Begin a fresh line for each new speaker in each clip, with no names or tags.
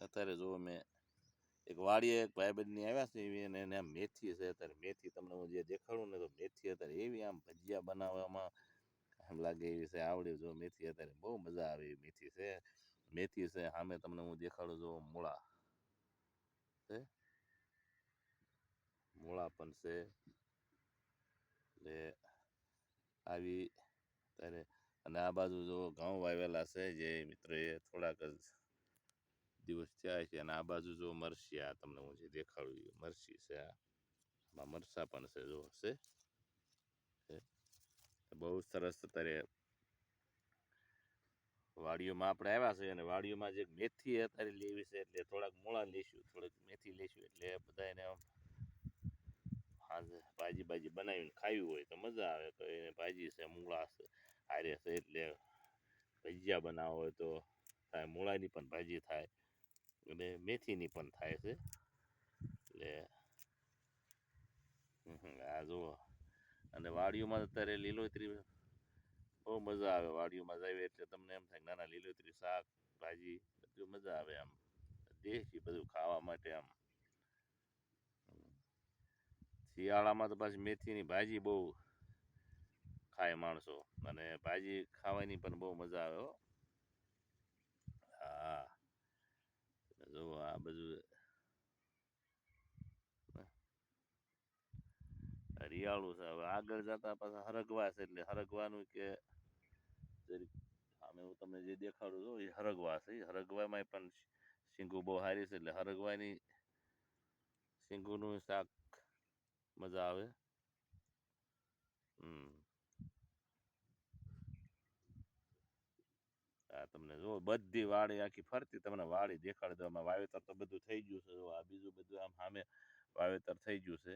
અત્યારે જો મેં એક વાડીએ એક ભાઈબંધની આવ્યા છે, એવી અને એને મેથી છે, અત્યારે મેથી તમને હું જે દેખાડું ને તો મેથી અત્યારે એવી આમ ભજીયા બનાવવામાં આમ લાગે એવી છે, આવડે જો મેથી અત્યારે બહુ મજા આવે એવી મેથી છે. મેથી છે, સામે તમને હું દેખાડું જો મૂળા છે. મૂળા પણ છે. એટલે આવી અત્યારે અને આ બાજુ જો ઘઉં વાવેલા છે, જે મિત્રોએ થોડાક જ દિવસ થયા છે અને આ બાજુ જો મરસી આ તમને હું જે દેખાડું મરસી છે આ. મરસા પણ છે, જો છે. બહુ સરસ અત્યારે વાડીઓમાં આપણે આવ્યા છે અને વાડીઓમાં જે મેથી અત્યારે લેવી છે એટલે થોડાક મૂળા લઈશું થોડીક મેથી લઈશું એટલે બધાને એને ભાજી ભાજી બનાવીને ખાવી હોય તો મજા આવે, તો એને ભાજી છે, મૂળા છે, હારે છે એટલે ભજીયા બનાવો હોય તો મૂળાની પણ ભાજી થાય. અને મેથીની પણ થાય છે. એટલે આ જુઓ. અને વાડીઓમાં અત્યારે લીલોતરી બહુ મજા આવે વાડીઓમાં જાય એટલે તમને એમ થાય નાના લીલોતરી શાક, ભાજી, બધું મજા આવે આમ. દેશી બધું ખાવા માટે આમ. શિયાળામાં તો પાછી મેથીની ભાજી બહુ ખાય માણસો. અને ભાજી ખાવાની પણ બહુ મજા આવે હા જો આ બધું હરિયાળું છે હવે. આગળ જતા પાછા હરગવા છે એટલે હરગવાનું કે સામે હું તમને જે દેખાડું છું એ હરગવા છે. હરગવામાં પણ શીંગુ બહુ હારી છે એટલે હરગવાની શીંગુનું શાક મજા આવે. હમ તમને જો બધી વાડી આખી ફરતી તમને વાડી દેખાડી દો વાવેતર તો બધું થઈ ગયું છે. જો આ બીજું બધું આમ સામે વાવેતર થઈ ગયું છે.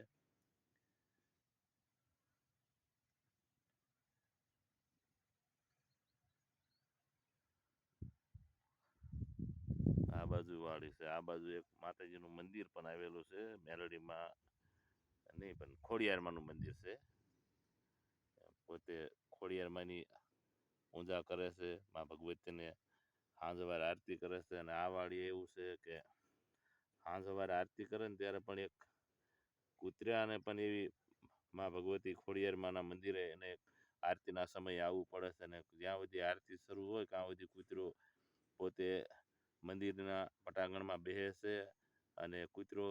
આ બાજુ વાડી છે. આ બાજુ એક માતાજીનું મંદિર પણ આવેલું છે. મેલડીમાં નહીં, પણ ખોડિયારમાંનું મંદિર છે. પોતે ખોડિયારમાંની પૂજા કરે છે, મા ભગવતીને સાંજ સવારે આરતી કરે છે અને આ વાળી એવું છે કે સાંજ સવારે આરતી કરે ને ત્યારે પણ એક કૂતરાને પણ એવી મા ભગવતી ખોડિયારમાંના મંદિરે એને આરતીના સમયે આવવું પડે છે અને જ્યાં સુધી આરતી શરૂ હોય ત્યાં સુધી કૂતરો પોતે મંદિરના પટાંગણમાં બેસે અને કૂતરો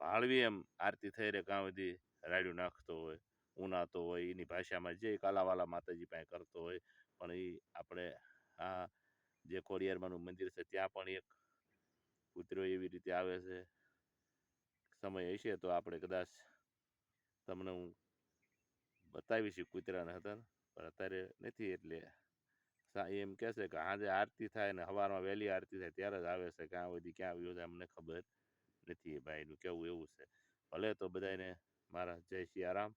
ભાળવી એમ આરતી થઈ રહે, ત્યાં સુધી રાડ્યું નાખતો હોય. ઉનાતો હોય, એની ભાષામાં જે કાલાવાલા માતાજી પાસે કરતો હોય, પણ એ આપણે આ જે કોરિયારમાંનું મંદિર છે, ત્યાં પણ એક કૂતરો એવી રીતે આવે છે. સમય હશે તો આપણે કદાચ તમને હું બતાવીશ કૂતરાને હતા પણ અત્યારે નથી એટલે એમ કહે છે કે સાંજે આરતી થાય ને સવારમાં વહેલી આરતી થાય ત્યારે જ આવે છે, ક્યાં બધી ક્યાં આવ્યો છે, અમને ખબર નથી એ ભાઈનું, કેવું એવું છે. ભલે તો બધાને મારા જય સિયારામ